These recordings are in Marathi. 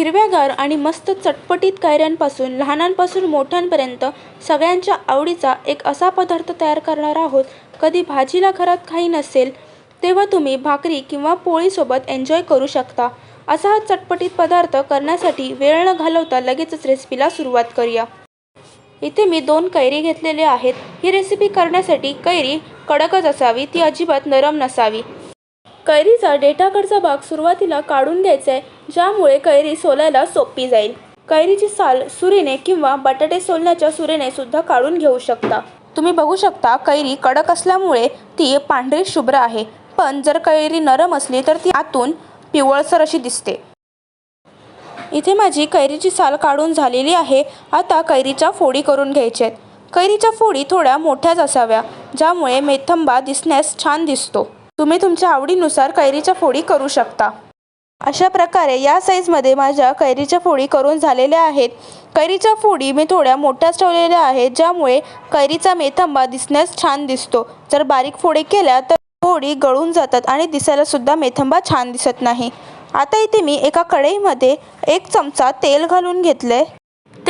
हिरव्यागार आणि मस्त चटपटीत कैऱ्यांपासून लहानांपासून मोठ्यांपर्यंत सगळ्यांच्या आवडीचा एक असा पदार्थ तयार करणार आहोत. कधी भाजीला घरात काही नसेल तेव्हा तुम्ही भाकरी किंवा पोळीसोबत एन्जॉय करू शकता. असा हा चटपटीत पदार्थ करण्यासाठी वेळ न घालवता लगेचच रेसिपीला सुरुवात करूया. इथे मी दोन कैरी घेतलेले आहेत. ही रेसिपी करण्यासाठी कैरी कडकच असावी ती अजिबात नरम नसावी. कैरीचा डेटाकडचा भाग सुरुवातीला काढून घ्यायचा आहे ज्यामुळे कैरी सोलायला सोपी जाईल. कैरीची साल सुरीने किंवा बटाटे सोलण्याच्या सुरीने सुद्धा काढून घेऊ शकता. तुम्ही बघू शकता कैरी कडक असल्यामुळे ती पांढरी शुभ्र आहे. पण जर कैरी नरम असली तर ती आतून पिवळसर अशी दिसते. इथे माझी कैरीची साल काढून झालेली आहे. आता कैरीच्या फोडी करून घ्यायच्या आहेत. कैरीच्या फोडी थोड्या मोठ्याच असाव्या ज्यामुळे मेथंबा दिसण्यास छान दिसतो. तुम्ही तुमच्या आवडीनुसार कैरीच्या फोडी करू शकता. अशा प्रकारे या साईजमध्ये माझ्या कैरीच्या फोडी करून झालेल्या आहेत. कैरीच्या फोडी मी थोड्या मोठ्याच ठेवलेल्या आहेत ज्यामुळे कैरीचा मेथंबा दिसण्यास छान दिसतो. जर बारीक फोडी केल्या तर फोडी गळून जातात आणि दिसायलासुद्धा मेथंबा छान दिसत नाही. आता इथे मी एका कढईमध्ये एक चमचा तेल घालून घेतले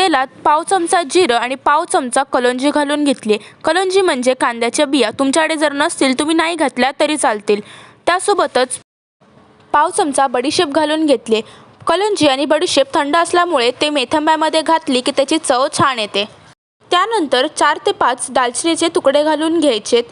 तेलात पाव चमचा जिरं आणि पाव चमचा कलोंजी घालून घेतली. कलंजी म्हणजे कांद्याच्या बिया. तुमच्याकडे जर नसतील तुम्ही नाही घातल्या तरी चालतील. त्यासोबतच पाव चमचा बडीशेप घालून घेतले. कलंजी आणि बडीशेप थंड असल्यामुळे ते मेथंब्यामध्ये घातली की त्याची चव छान येते. त्यानंतर चार ते पाच दालचिनीचे तुकडे घालून घ्यायचे.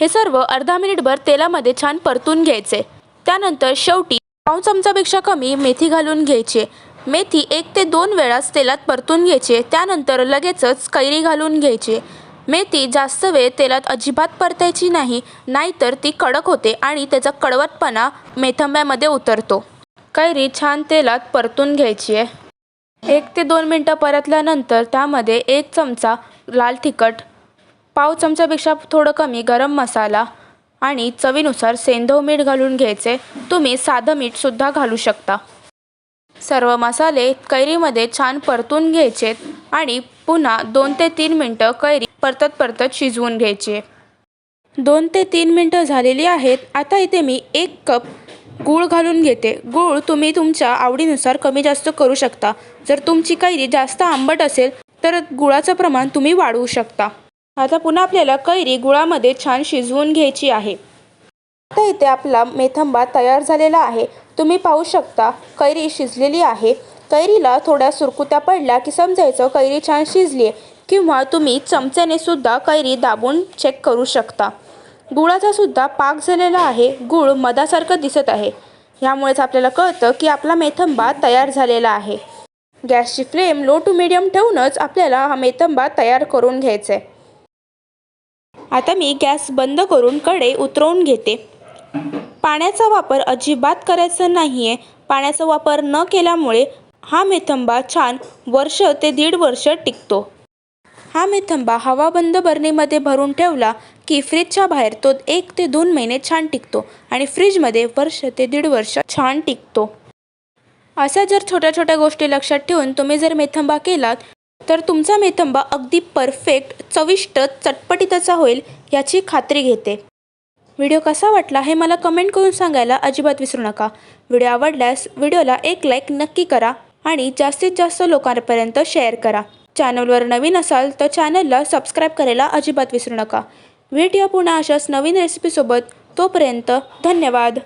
हे सर्व अर्धा मिनिटभर तेलामध्ये छान परतून घ्यायचे. त्यानंतर शेवटी पाव चमचापेक्षा कमी मेथी घालून घ्यायची. मेथी एक ते दोन वेळाच तेलात परतून घ्यायचे त्यानंतर लगेचच कैरी घालून घ्यायची. मेथी जास्त वेळ तेलात अजिबात परतायची नाही नाहीतर ती कडक होते आणि त्याचा कडवटपणा मेथंब्यामध्ये उतरतो. कैरी छान तेलात परतून घ्यायची आहे. एक ते दोन मिनटं परतल्यानंतर त्यामध्ये एक चमचा लाल तिखट पाव चमच्यापेक्षा थोडं कमी गरम मसाला आणि चवीनुसार सेंधव मीठ घालून घ्यायचे. तुम्ही साधं मीठसुद्धा घालू शकता. सर्व मसाले कैरीमध्ये छान परतून घ्यायचेत आणि पुन्हा दोन ते तीन मिनटं कैरी परतत परतत शिजवून घ्यायची. दोन ते तीन मिनटं झालेली आहेत. आता इथे मी एक कप गूळ घालून घेते. गूळ तुम्ही तुमच्या आवडीनुसार कमी जास्त करू शकता. जर तुमची कैरी जास्त आंबट असेल तर गुळाचं प्रमाण तुम्ही वाढवू शकता. आता पुन्हा आपल्याला कैरी गुळामध्ये छान शिजवून घ्यायची आहे. आता इथे आपला मेथंबा तयार झालेला आहे. तुम्ही पाहू शकता कैरी शिजलेली आहे. कैरीला थोड्या सुरकुत्या पडल्या की समजायचं कैरी छान शिजली आहे किंवा तुम्ही चमच्याने सुद्धा कैरी दाबून चेक करू शकता. गुळाचा सुद्धा पाक झालेला आहे. गुळ मधासारखं दिसत आहे. ह्यामुळेच आपल्याला कळतं की आपला मेथंबा तयार झालेला आहे. गॅसची फ्लेम लो टू मिडियम ठेवूनच आपल्याला हा मेथंबा तयार करून घ्यायचा आहे आता मी गॅस बंद करून कडे उतरवून घेते. पाण्याचा वापर अजिबात करायचा नाही आहे पाण्याचा वापर न केल्यामुळे हा मेथंबा छान वर्ष ते दीड वर्ष टिकतो. हा मेथंबा हवाबंद बरणीमध्ये भरून ठेवला की फ्रीजच्या बाहेर तो एक ते दोन महिने छान टिकतो आणि फ्रीजमध्ये वर्ष ते दीड वर्ष छान टिकतो. अशा जर छोट्या छोट्या गोष्टी लक्षात ठेवून तुम्ही जर मेथंबा केलात तर तुमचा मेथंबा अगदी परफेक्ट चविष्ट चटपटीतचा होईल याची खात्री घेते. व्हिडिओ कसा वाटला हे मला कमेंट करून सांगायला अजिबात विसरू नका. व्हिडिओ आवडल्यास व्हिडिओला एक लाईक नक्की करा आणि जास्तीत जास्त लोकांपर्यंत शेअर करा. चॅनलवर नवीन असाल तर चॅनलला सबस्क्राईब करायला अजिबात विसरू नका. व्हिडिओ पुन्हा अशाच नवीन रेसिपीसोबत तोपर्यंत धन्यवाद.